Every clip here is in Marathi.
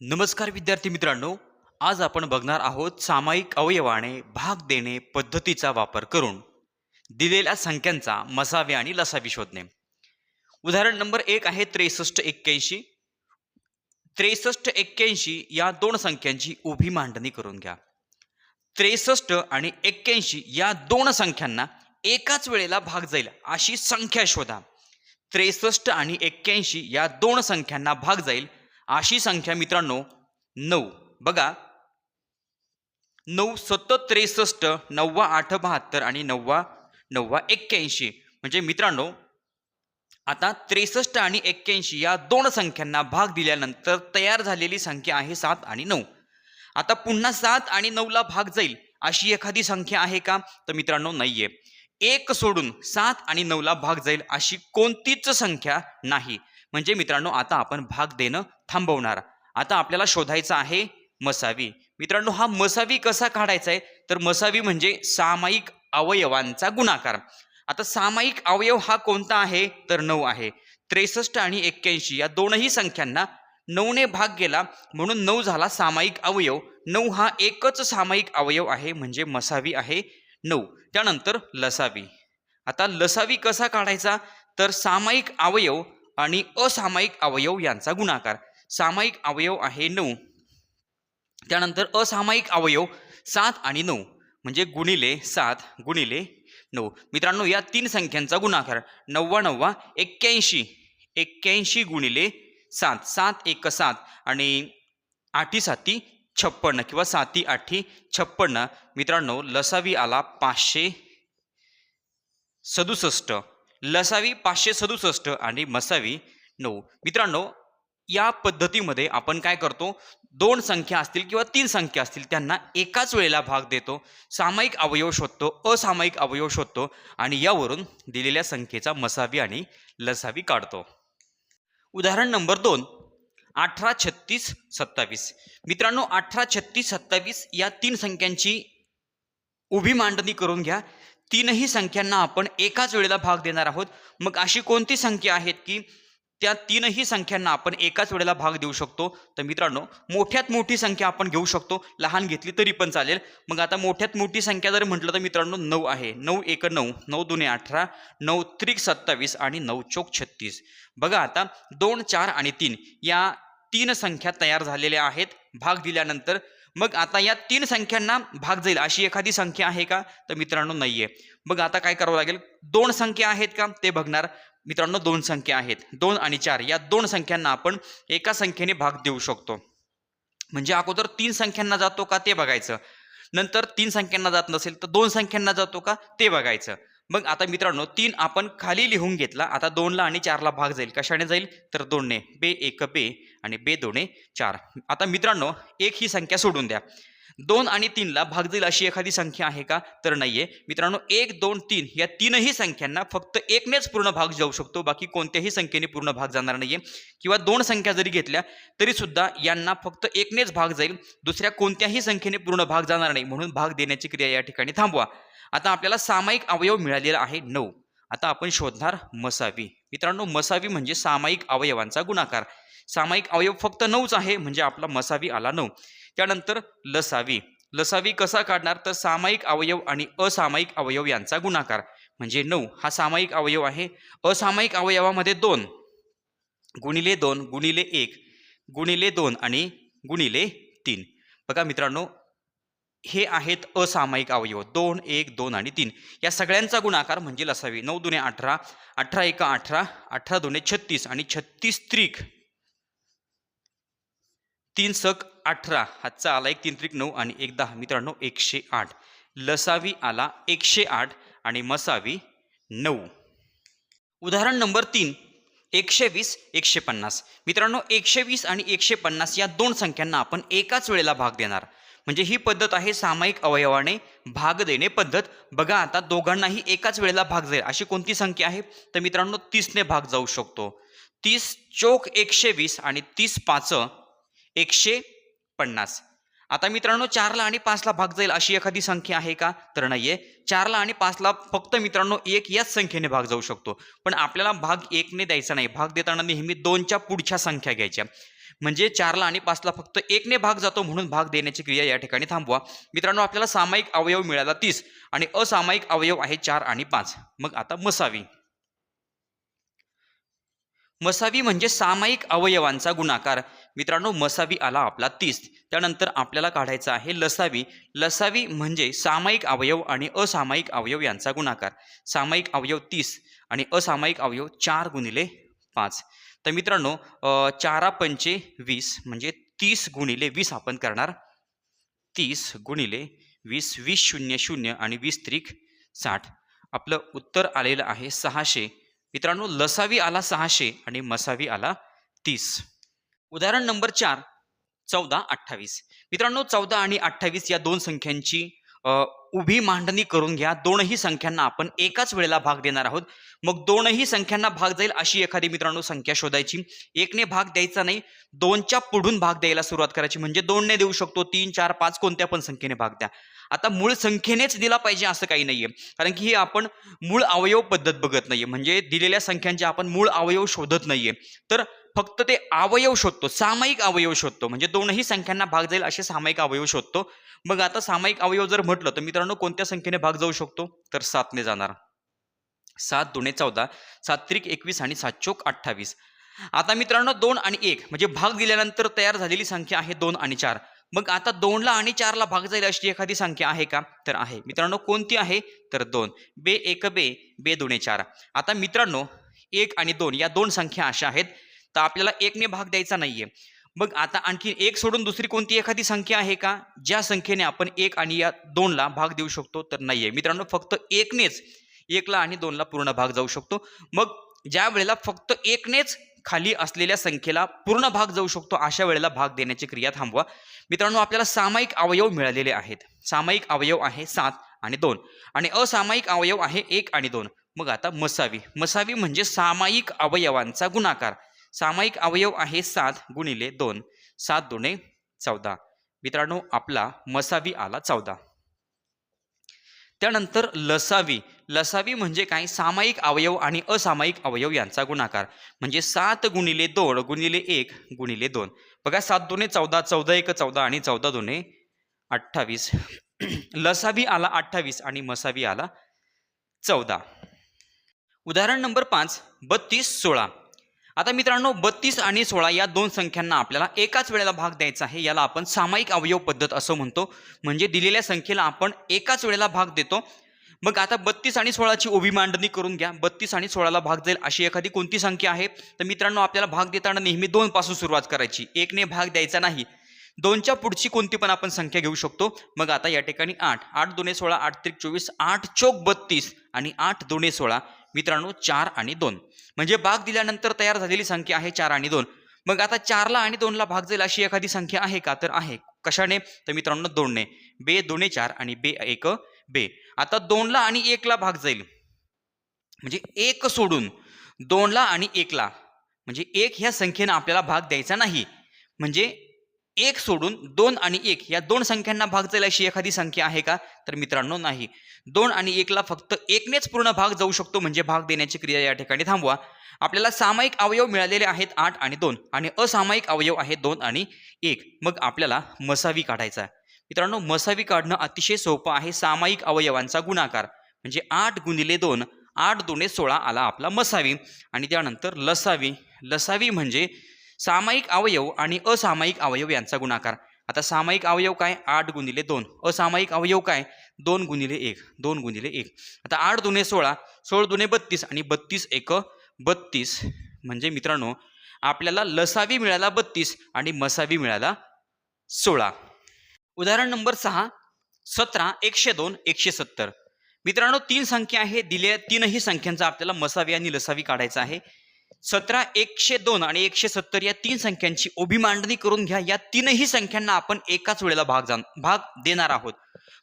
नमस्कार विद्यार्थी मित्रांनो आज आपण बघणार आहोत सामायिक अवयवाने भाग देणे पद्धतीचा वापर करून दिलेल्या संख्यांचा मसावे आणि लसावी शोधणे. उदाहरण नंबर एक आहे त्रेसष्ट एक्क्याऐंशी. त्रेसष्ट एक्क्याऐंशी या दोन संख्यांची उभी मांडणी करून घ्या. त्रेसष्ट आणि एक्क्याऐंशी या दोन संख्यांना एकाच वेळेला भाग जाईल अशी संख्या शोधा. त्रेसष्ट आणि एक्क्याऐंशी या दोन संख्यांना भाग जाईल अशी संख्या मित्रांनो नऊ. बघा. नऊ सतत त्रेसष्ट नव्वा आठ बहात्तर आणि नव्वा नव्वा एक्क्याऐंशी. म्हणजे मित्रांनो आता त्रेसष्ट आणि एक्क्याऐंशी या दोन संख्यांना भाग दिल्यानंतर तयार झालेली संख्या आहे सात आणि नऊ. आता पुन्हा सात आणि नऊला भाग जाईल. अशी एखादी संख्या आहे का? तर मित्रांनो नाहीये. एक सोडून सात आणि नऊला भाग जाईल अशी कोणतीच संख्या नाही. म्हणजे मित्रांनो आता आपण भाग देणं थांबवणार. आता आपल्याला शोधायचा आहे मसावी. मित्रांनो हा मसावी कसा काढायचा आहे? तर मसावी म्हणजे सामायिक अवयवांचा गुणाकार. आता सामायिक अवयव हा कोणता आहे? तर नऊ आहे. त्रेसष्ट आणि एक्क्याऐंशी या दोनही संख्यांना नऊने भाग गेला म्हणून नऊ झाला सामायिक अवयव. नऊ हा एकच सामायिक अवयव आहे म्हणजे मसावी आहे नऊ. त्यानंतर लसावी. आता लसावी कसा काढायचा? तर सामायिक अवयव आणि असामायिक अवयव यांचा गुणाकार. सामायिक अवयव आहे नऊ. त्यानंतर असामायिक अवयव सात आणि नऊ म्हणजे गुणिले सात गुणिले नऊ. मित्रांनो या तीन संख्यांचा गुणाकार नव्वा नव्वा एक्क्याऐंशी एक्क्याऐंशी गुणिले सात सात एक सात आणि आठी साती छप्पन्न किंवा साती आठी छप्पन्न. मित्रांनो लसावी आला पाचशे सदुसष्ट. लसावी पाचशे सदुसष्ट आणि मसावी नऊ. मित्रांनो या पद्धतीमध्ये आपण काय करतो? दोन संख्या असतील किंवा तीन संख्या असतील त्यांना एकाच वेळेला भाग देतो. सामायिक अवयव शोधतो असामायिक अवयव शोधतो आणि यावरून दिलेल्या संख्येचा मसावी आणि लसावी काढतो. उदाहरण नंबर दोन अठरा छत्तीस सत्तावीस. मित्रांनो अठरा छत्तीस सत्तावीस या तीन संख्यांची उभी मांडणी करून घ्या. तीनही संख्यांना आपण एकाच वेळेला भाग देणार आहोत. मग अशी कोणती संख्या आहेत की त्या तीनही संख्यांना आपण एकाच वेळेला भाग देऊ शकतो. तर मित्रांनो मोठ्यात मोठी संख्या आपण घेऊ शकतो. लहान घेतली तरी पण चालेल. मग आता मोठ्यात मोठी संख्या जर म्हटलं तर मित्रांनो नऊ आहे. नऊ एक नऊ नऊ दुने अठरा नऊ त्रिक सत्तावीस आणि नऊ चौक छत्तीस. बघा आता दोन चार आणि तीन या तीन संख्या तयार झालेल्या आहेत. भाग दिल्यानंतर मग आता या तीन संख्यांना भाग जाईल. अशी एखादी संख्या आहे का? तर मित्रांनो नाहीये. मग आता काय करावं लागेल? दोन संख्या आहेत का? ते बघणार. मित्रांनो दोन संख्या आहेत. दोन आणि चार. या दोन संख्यांना आपण एका संख्येने भाग देऊ शकतो. म्हणजे अगोदर तीन संख्यांना जातो का ते बघायचं. नंतर तीन संख्यांना जात नसेल तर दोन संख्यांना जातो का ते बघायचं. मग आता मित्रांनो तीन आपण खाली लिहून घेतला. आता दोनला आणि चारला भाग जाईल. कशाने जाईल? तर दोनने. बे एक बे आणि बे दोने चार. आता मित्रांनो एक ही संख्या सोडून द्या. दोन आणि तीनला भाग जाईल अशी एखादी संख्या आहे का? तर नाहीये. मित्रांनो एक दोन तीन या तीनही संख्यांना फक्त एकनेच पूर्ण भाग जाऊ शकतो. बाकी कोणत्याही संख्येने पूर्ण भाग जाणार नाहीये. किंवा दोन संख्या जरी घेतल्या तरी सुद्धा यांना फक्त एकनेच भाग जाईल. दुसऱ्या कोणत्याही संख्येने पूर्ण भाग जाणार नाही. म्हणून भाग देण्याची क्रिया या ठिकाणी थांबवा. आता आपल्याला सामायिक अवयव मिळालेला आहे नऊ. आता आपण शोधणार मसावी. मित्रांनो मसावी म्हणजे सामायिक अवयवांचा गुणाकार. सामायिक अवयव फक्त नऊच आहे म्हणजे आपला मसावी आला नऊ. त्यानंतर लसावी. लसावी कसा काढणार? तर सामायिक अवयव आणि असामायिक अवयव यांचा गुणाकार. म्हणजे नऊ. हा सामायिक अवयव आहे. असामायिक अवयवामध्ये दोन. गुणिले दोन गुणिले एक गुणिले दोन आणि गुणिले तीन. बघा मित्रांनो हे आहेत असामायिक अवयव. दोन एक दोन आणि तीन. या सगळ्यांचा गुणाकार म्हणजे लसावी. नऊ दुने अठरा अठरा एका अठरा अठरा दोने छत्तीस आणि छत्तीस त्रिक. तीन सक अठरा हातचा आला एक तीन त्रिक नऊ आणि एक दहा. मित्रांनो एकशे आठ. लसावी आला एकशे आठ आणि मसावी नऊ. उदाहरण नंबर तीन एकशे वीस एकशे पन्नास. मित्रांनो एकशे वीस आणि एकशे पन्नास या दोन संख्यांना आपण एकाच वेळेला भाग देणार. म्हणजे ही पद्धत आहे सामायिक अवयवाने भाग देणे पद्धत. बघा आता दोघांनाही एकाच वेळेला भाग जाईल अशी कोणती संख्या आहे? तर मित्रांनो तीसने भाग जाऊ शकतो. तीस चोक एकशे वीस आणि तीस पाच एकशे पन्नास. आता मित्रांनो चारला आणि पाचला भाग जाईल अशी एखादी संख्या आहे का? तर नाहीये. चारला आणि पाचला फक्त मित्रांनो एक याच संख्येने भाग जाऊ शकतो. पण आपल्याला भाग एकने द्यायचा नाही. भाग देताना नेहमी दोनच्या पुढच्या संख्या घ्यायच्या. म्हणजे चारला आणि पाचला फक्त एकने भाग जातो म्हणून भाग देण्याची क्रिया या ठिकाणी थांबवा. मित्रांनो आपल्याला सामायिक अवयव मिळाला तीस आणि असामायिक अवयव आहे चार आणि पाच. मग आता मसावी. मसावी म्हणजे सामायिक अवयवांचा गुणाकार. मित्रांनो मसावी आला आपला तीस. त्यानंतर आपल्याला काढायचा आहे लसावी. लसावी म्हणजे सामायिक अवयव आणि असामायिक अवयव यांचा गुणाकार. सामायिक अवयव तीस आणि असामायिक अवयव चार गुणिले पाच. तर मित्रांनो चारा पंचे वीस म्हणजे तीस गुणिले वीस आपण करणार. तीस गुणिले वीस वीस शून्य शून्य आणि वीस त्रिक साठ. आपलं उत्तर आलेलं आहे सहाशे. मित्रांनो लसावी आला सहाशे आणि मसावी आला तीस. उदाहरण नंबर चार चौदा अठ्ठावीस. मित्रांनो चौदा आणि अठ्ठावीस या दोन संख्यांची उभी मांडणी करून घ्या. दोनही संख्यांना आपण एकाच वेळेला भाग देणार आहोत. मग दोनही संख्यांना भाग जाईल अशी एखादी मित्रांनो संख्या शोधायची. एकने भाग द्यायचा नाही दोनच्या पुढून भाग द्यायला सुरुवात करायची. म्हणजे दोनने देऊ शकतो तीन चार पाच कोणत्या पण संख्येने भाग द्या. आता मूळ संख्येनेच दिला पाहिजे असं काही नाहीये. कारण की ही आपण मूळ अवयव पद्धत बघत नाहीये. म्हणजे दिलेल्या संख्यांचे आपण मूळ अवयव शोधत नाहीये. तर फक्त ते अवयव शोधतो सामायिक अवयव शोधतो. म्हणजे दोनही संख्यांना भाग जाईल असे सामायिक अवयव शोधतो. मग आता सामायिक अवयव जर म्हटलं तर मित्रांनो कोणत्या संख्येने भाग जाऊ शकतो? तर सातने जाणार. सात दुणे चौदा सात त्रिक एकवीस आणि सात चोक अठ्ठावीस. आता मित्रांनो दोन आणि एक म्हणजे भाग दिल्यानंतर तयार झालेली संख्या आहे दोन आणि चार. मग आता दोनला आणि चारला भाग जाईल अशी एखादी संख्या आहे का? तर आहे. मित्रांनो कोणती आहे? तर दोन. बे एक बे बे दुणे चार. आता मित्रांनो एक आणि दोन या दोन संख्या अशा आहेत. तर आपल्याला एकने भाग द्यायचा नाहीये. मग आता आणखी एक सोडून दुसरी कोणती एखादी संख्या आहे का? ज्या संख्येने आपण एक आणि या दोनला भाग देऊ शकतो तर नाहीये. मित्रांनो फक्त एकनेच एकला आणि दोनला पूर्ण भाग जाऊ शकतो. मग ज्या वेळेला फक्त एकनेच खाली असलेल्या संख्येला पूर्ण भाग जाऊ शकतो अशा वेळेला भाग देण्याची क्रिया थांबवा. मित्रांनो आपल्याला सामायिक अवयव मिळालेले आहेत. सामायिक अवयव आहे सात आणि दोन आणि असामायिक अवयव आहे एक आणि दोन. मग आता मसावी. मसावी म्हणजे सामायिक अवयवांचा गुणाकार. सामायिक अवयव आहे सात गुणिले दोन. सात दोने चौदा. मित्रांनो आपला मसावी आला चौदा. त्यानंतर लसावी. लसावी म्हणजे काय? सामायिक अवयव आणि असामायिक अवयव यांचा गुणाकार. म्हणजे सात गुणिले दोन गुणिले एक गुणिले दोन. बघा सात दोने चौदा चौदा एक चौदा आणि चौदा दोने अठ्ठावीस. लसावी आला अठ्ठावीस आणि मसावी आला चौदा. उदाहरण नंबर पाच बत्तीस सोळा. आता मित्रांनो बत्तीस आणि सोळा या दोन संख्यांना आपल्याला एकाच वेळेला भाग द्यायचा आहे. याला आपण सामायिक अवयव पद्धत असं म्हणतो. म्हणजे दिलेल्या संख्येला आपण एकाच वेळेला भाग देतो. मग आता बत्तीस आणि सोळाची ओबी मांडणी करून घ्या. बत्तीस आणि सोळाला भाग जाईल अशी एखादी कोणती संख्या आहे? तर मित्रांनो आपल्याला भाग देताना नेहमी दोन पासून सुरुवात करायची. एकने भाग द्यायचा नाही. दोनच्या पुढची कोणती पण आपण संख्या घेऊ शकतो. मग आता या ठिकाणी आठ. आठ दोने सोळा आठ त्रिक चोवीस आठ चोक बत्तीस आणि आठ दोने सोळा. मित्रांनो चार आणि दोन. म्हणजे भाग दिल्यानंतर तयार झालेली संख्या आहे चार आणि दोन. मग आता चारला आणि दोनला भाग जाईल अशी एखादी संख्या आहे का? तर आहे. कशाने? तर मित्रांनो दोनने. बे दोने चार आणि बे एक बे. आता दोनला आणि एकला भाग जाईल. म्हणजे एक सोडून दोनला आणि एकला. म्हणजे एक ह्या संख्येनं आपल्याला भाग द्यायचा नाही. म्हणजे एक सोडून दोन आणि एक या दोन संख्यांना भाग जाईल अशी एखादी संख्या आहे का? तर मित्रांनो नाही. दोन आणि एकला फक्त एकनेच पूर्ण भाग जाऊ शकतो म्हणजे भाग देण्याची क्रिया या ठिकाणी थांबवा. आपल्याला सामायिक अवयव मिळालेले आहेत आठ आणि दोन आणि असामायिक अवयव आहेत दोन आणि एक. मग आपल्याला मसावी काढायचा आहे. मित्रांनो मसावी काढणं अतिशय सोपं आहे सामायिक अवयवांचा गुणाकार. म्हणजे आठ गुणिले दोन आठ दोने सोळा आला आपला मसावी. आणि त्यानंतर लसावी. लसावी म्हणजे सामायिक अवयव आणि असामायिक अवयव यांचा गुणाकार. आता सामायिक अवयव काय? आठ गुणिले दोन. असामायिक अवयव काय? दोन गुणिले एक. दोन गुणिले एक. आता आठ दुने सोळा. सोळ दुने बत्तीस आणि बत्तीस एक बत्तीस. म्हणजे मित्रांनो आपल्याला लसावी मिळाला बत्तीस आणि मसावी मिळाला सोळा. उदाहरण नंबर सहा. सतरा एकशे दोन एकशे सत्तर. मित्रांनो तीन संख्या आहे. दिल्या तीनही संख्यांचा आपल्याला मसावी आणि लसावी काढायचा आहे. सतरा एकशे दोन आणि एकशे सत्तर या तीन संख्यांची उभी मांडणी करून घ्या. या तीनही संख्यांना आपण एकाच वेळेला भाग जाण भाग देणार आहोत.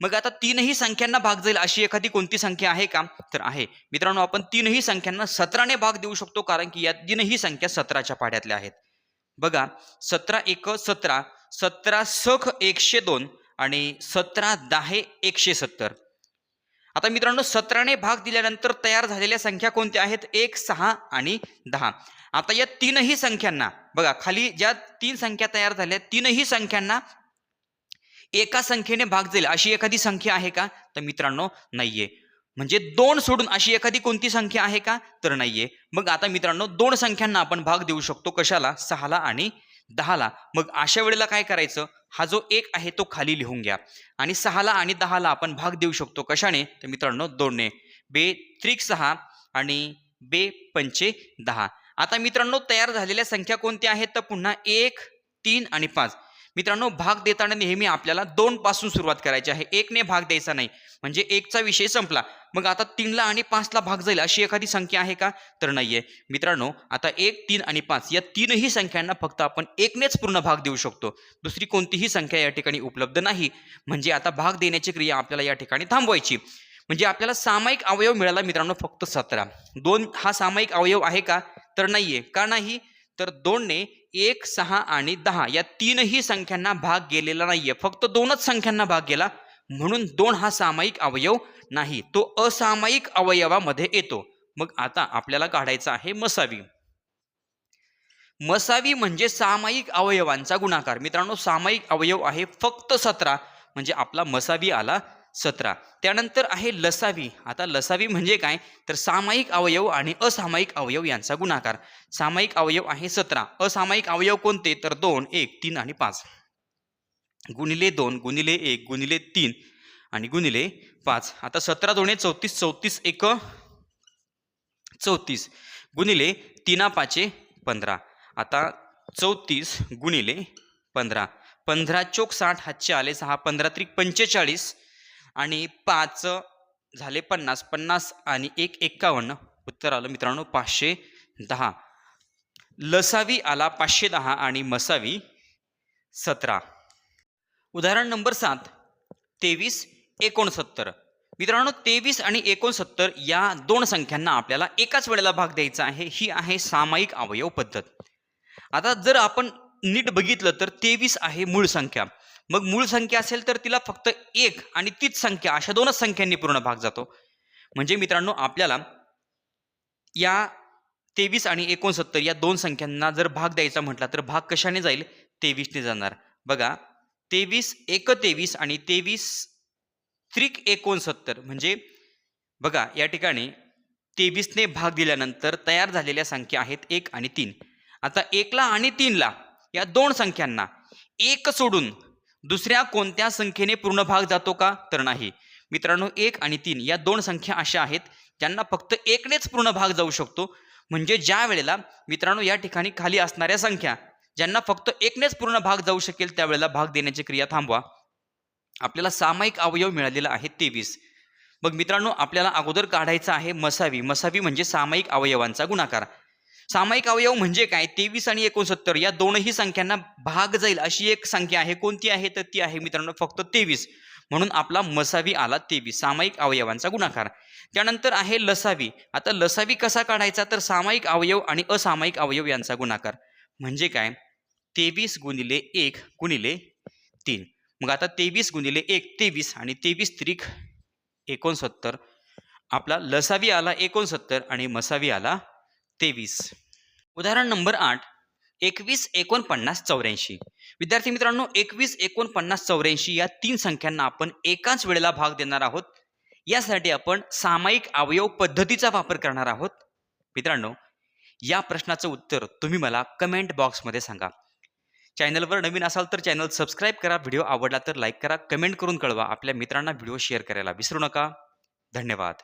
मग आता तीनही संख्यांना भाग जाईल अशी एखादी कोणती संख्या आहे का? तर आहे. मित्रांनो आपण तीनही संख्यांना सतराने भाग देऊ शकतो कारण की या तीनही संख्या सतराच्या पाड्यातल्या आहेत. बघा सतरा एक सतरा सतरा सख एकशे दोन आणि सतरा दहा एकशे सत्तर. आता मित्रांनो सतराने भाग दिल्यानंतर तयार झालेल्या संख्या कोणत्या आहेत? एक सहा आणि दहा. आता या तीनही संख्यांना बघा खाली ज्या तीन संख्या तयार झाल्या तीनही संख्यांना एका संख्येने भाग जाईल अशी एखादी संख्या आहे का? तर मित्रांनो नाहीये. म्हणजे दोन सोडून अशी एखादी कोणती संख्या आहे का? तर नाहीये. मग आता मित्रांनो दोन संख्यांना आपण भाग देऊ शकतो कशाला? सहाला आणि दहाला. मग अशा वेळेला काय करायचं? हा जो एक आहे तो खाली लिहून घ्या. आणि सहाला आणि दहाला आपण भाग देऊ शकतो. कशाने? तर मित्रांनो दोनने. बे त्रिक सहा आणि बे पंचे दहा. आता मित्रांनो तयार झालेल्या संख्या कोणत्या आहेत? तर पुन्हा एक तीन आणि पाच. मित्रांनो भाग देताना नेहमी आपल्याला दोन पासून सुरुवात करायची आहे. एकने भाग द्यायचा नाही म्हणजे एकचा विषय संपला. मग आता तीनला आणि पाचला भाग जाईल अशी एखादी संख्या आहे का? तर नाहीये. मित्रांनो आता एक तीन आणि पाच या तीनही संख्यांना फक्त आपण एकनेच पूर्ण भाग देऊ शकतो. दुसरी कोणतीही संख्या या ठिकाणी उपलब्ध नाही. म्हणजे आता भाग देण्याची क्रिया आपल्याला या ठिकाणी थांबवायची. म्हणजे आपल्याला सामायिक अवयव मिळाला मित्रांनो फक्त सतरा. दोन हा सामायिक अवयव आहे का? तर नाहीये. का नाही? तर दोनने एक सहा आणि दहा या तीनही संख्यांना भाग गेलेला नाहीये. फक्त दोनच संख्यांना भाग गेला. म्हणून दोन हा सामायिक अवयव नाही तो असामायिक अवयवामध्ये येतो. मग आता आपल्याला काढायचा आहे मसावी. मसावी म्हणजे सामायिक अवयवांचा गुणाकार. मित्रांनो सामायिक अवयव आहे फक्त सतरा. म्हणजे आपला मसावी आला. सतरा. त्यानंतर आहे लसावी. आता लसावी म्हणजे काय? तर सामायिक अवयव आणि असामायिक अवयव यांचा गुणाकार. सामायिक अवयव आहे सतरा. असामायिक अवयव कोणते? तर दोन एक तीन आणि पाच. गुणिले दोन गुणिले एक गुणिले तीन आणि गुणिले पाच. आता सतरा दोन चौतीस चौतीस एक चौतीस. गुणिले तीना पाचे पंधरा. आता चौतीस गुणिले पंधरा. पंधरा चोक साठ हातचे आले सहा पंधरा त्रिक पंचेचाळीस. आणि पाच झाले पन्नास पन्नास आणि एक एक्कावन्न. उत्तर आलं मित्रांनो पाचशे दहा. लसावी आला पाचशे दहा आणि मसावी सतरा. उदाहरण नंबर सात तेवीस एकोणसत्तर. मित्रांनो तेवीस आणि एकोणसत्तर या दोन संख्यांना आपल्याला एकाच वेळेला भाग द्यायचा आहे. ही आहे सामायिक अवयव पद्धत. आता जर आपण नीट बघितलं तर तेवीस आहे मूळ संख्या. मग मूळ संख्या असेल तर तिला फक्त एक आणि तीच संख्या अशा दोनच संख्यांनी पूर्ण भाग जातो. म्हणजे मित्रांनो आपल्याला या तेवीस आणि एकोणसत्तर या दोन संख्यांना जर भाग द्यायचा म्हटला तर भाग कशाने जाईल? तेवीसने जाणार. बघा तेवीस एक तेवीस आणि तेवीस त्रिक एकोणसत्तर म्हणजे बघा या ठिकाणी तेवीसने भाग दिल्यानंतर तयार झालेल्या संख्या आहेत एक आणि तीन. आता एकला आणि तीनला या दोन संख्यांना एक सोडून दुसऱ्या कोणत्या संख्येने पूर्ण भाग जातो का? तर नाही. मित्रांनो एक आणि तीन या दोन संख्या अशा आहेत ज्यांना फक्त एकनेच पूर्ण भाग जाऊ शकतो. म्हणजे ज्या वेळेला मित्रांनो या ठिकाणी खाली असणाऱ्या संख्या ज्यांना फक्त एकनेच पूर्ण भाग जाऊ शकेल त्यावेळेला भाग देण्याची क्रिया थांबवा. आपल्याला सामायिक अवयव मिळालेला आहे तेवीस. मग मित्रांनो आपल्याला अगोदर काढायचा आहे मसावी. मसावी म्हणजे सामायिक अवयवांचा गुणाकार. सामायिक अवयव म्हणजे काय? तेवीस आणि एकोणसत्तर या दोनही संख्यांना भाग जाईल अशी एक संख्या आहे. कोणती आहे? तर ती आहे मित्रांनो फक्त तेवीस. म्हणून आपला मसावी आला तेवीस सामायिक अवयवांचा गुणाकार. त्यानंतर आहे लसावी. आता लसावी कसा काढायचा? तर सामायिक अवयव आणि असामायिक अवयव यांचा गुणाकार. म्हणजे काय? तेवीस गुणिले एक गुणिले तीन. मग आता तेवीस गुणिले एक तेवीस आणि तेवीस त्रिक एकोणसत्तर. आपला लसावी आला एकोणसत्तर आणि मसावी आला तेवीस. उदाहरण नंबर आठ एकवीस एकोणपन्नास चौऱ्याऐंशी. विद्यार्थी मित्रांनो एकवीस एकोणपन्नास चौऱ्याऐंशी या तीन संख्यांना आपण एकाच वेळेला भाग देणार आहोत. यासाठी आपण सामायिक अवयव पद्धतीचा वापर करणार आहोत. मित्रांनो या प्रश्नाचं उत्तर तुम्ही मला कमेंट बॉक्समध्ये सांगा. चॅनलवर नवीन असाल तर चॅनल सबस्क्राईब करा. व्हिडिओ आवडला तर लाईक करा. कमेंट करून कळवा. आपल्या मित्रांना व्हिडिओ शेअर करायला विसरू नका. धन्यवाद.